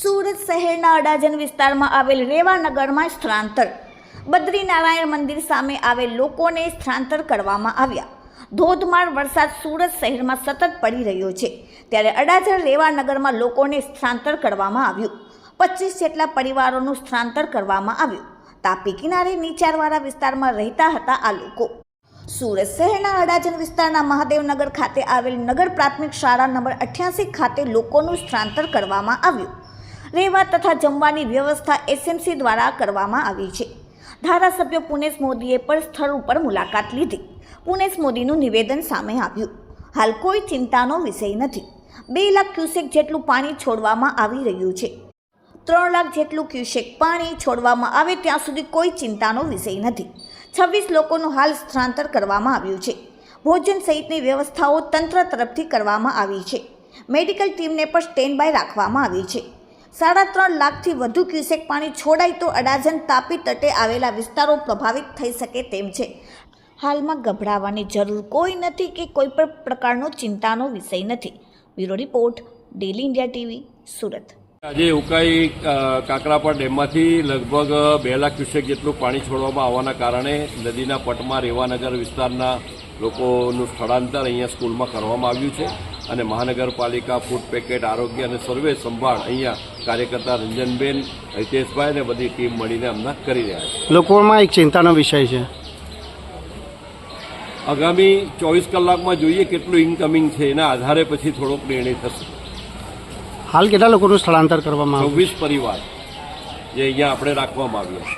સુરત શહેરના અડાજન વિસ્તારમાં આવેલ રેવાનગરમાં સ્થળાંતર. બદ્રીનારાયણ મંદિર સામે આવેલ લોકોને સ્થળાંતર કરવામાં આવ્યા. ધોધમાર વરસાદ સુરત શહેરમાં સતત પડી રહ્યો છે. ત્યારે અડાજણ રેવાનગરમાં લોકોને સ્થળાંતર કરવામાં આવ્યું. પચીસ જેટલા પરિવારોનું સ્થળાંતર કરવામાં આવ્યું. તાપી કિનારે નીચાણવાળા વિસ્તારમાં રહેતા હતા આ લોકો. સુરત શહેરના અડાજણ વિસ્તારના મહાદેવનગર ખાતે આવેલ નગર પ્રાથમિક શાળા નંબર અઠ્યાસી ખાતે લોકોનું સ્થળાંતર કરવામાં આવ્યું. રહેવા તથા જમવાની વ્યવસ્થા એસએમસી દ્વારા કરવામાં આવી છે. ધારાસભ્ય પુનેશ મોદીએ પણ સ્થળ ઉપર મુલાકાત લીધી. પુનેશ મોદીનું નિવેદન સામે આવ્યું. હાલ કોઈ ચિંતાનો વિષય નથી. બે લાખ ક્યુસેક જેટલું પાણી છોડવામાં આવી રહ્યું છે. ત્રણ લાખ જેટલું ક્યુસેક પાણી છોડવામાં આવે ત્યાં સુધી કોઈ ચિંતાનો વિષય નથી. છવ્વીસ લોકોનું હાલ સ્થળાંતર કરવામાં આવ્યું છે. ભોજન સહિતની વ્યવસ્થાઓ તંત્ર તરફથી કરવામાં આવી છે. મેડિકલ ટીમને પણ સ્ટેન્ડ બાય રાખવામાં આવી છે. સાડા ત્રણ લાખથી વધુ ક્યુસેક પાણી છોડાય તો અડાજણ તાપી તટે આવેલા વિસ્તારો પ્રભાવિત થઈ શકે તેમ છે. હાલમાં ગભરાવાની જરૂર કોઈ નથી કે કોઈ પણ પ્રકારનો ચિંતાનો વિષય નથી. Bureau report daily India TV Surat. આજે ઉકાઈ અ, કાકરાપર ડેમમાંથી લગભગ બે લાખ ક્યુસેક જેટલું પાણી છોડવામાં આવવાના કારણે નદીના પટમાં રેવાનગર વિસ્તારના લોકોનું સ્થળાંતર અહીંયા સ્કૂલમાં કરવામાં આવ્યું છે અને મહાનગરપાલિકા ફૂડ પેકેટ આરોગ્ય અને સર્વે સંભાળ અહીંયા કાર્યકર્તા રંજનબેન હિતેશભાઈ અને બધી ટીમ મળીને હમણાં કરી રહ્યા છે. લોકોમાં એક ચિંતાનો વિષય છે. આગામી ચોવીસ કલાકમાં જોઈએ કેટલું ઇન્કમિંગ છે એના આધારે પછી થોડોક નિર્ણય થશે. હાલ કેટલા લોકોનું સ્થળાંતર કરવામાં આવ્યું છવ્વીસ પરિવાર જે અહીંયા આપણે રાખવામાં આવ્યા છે.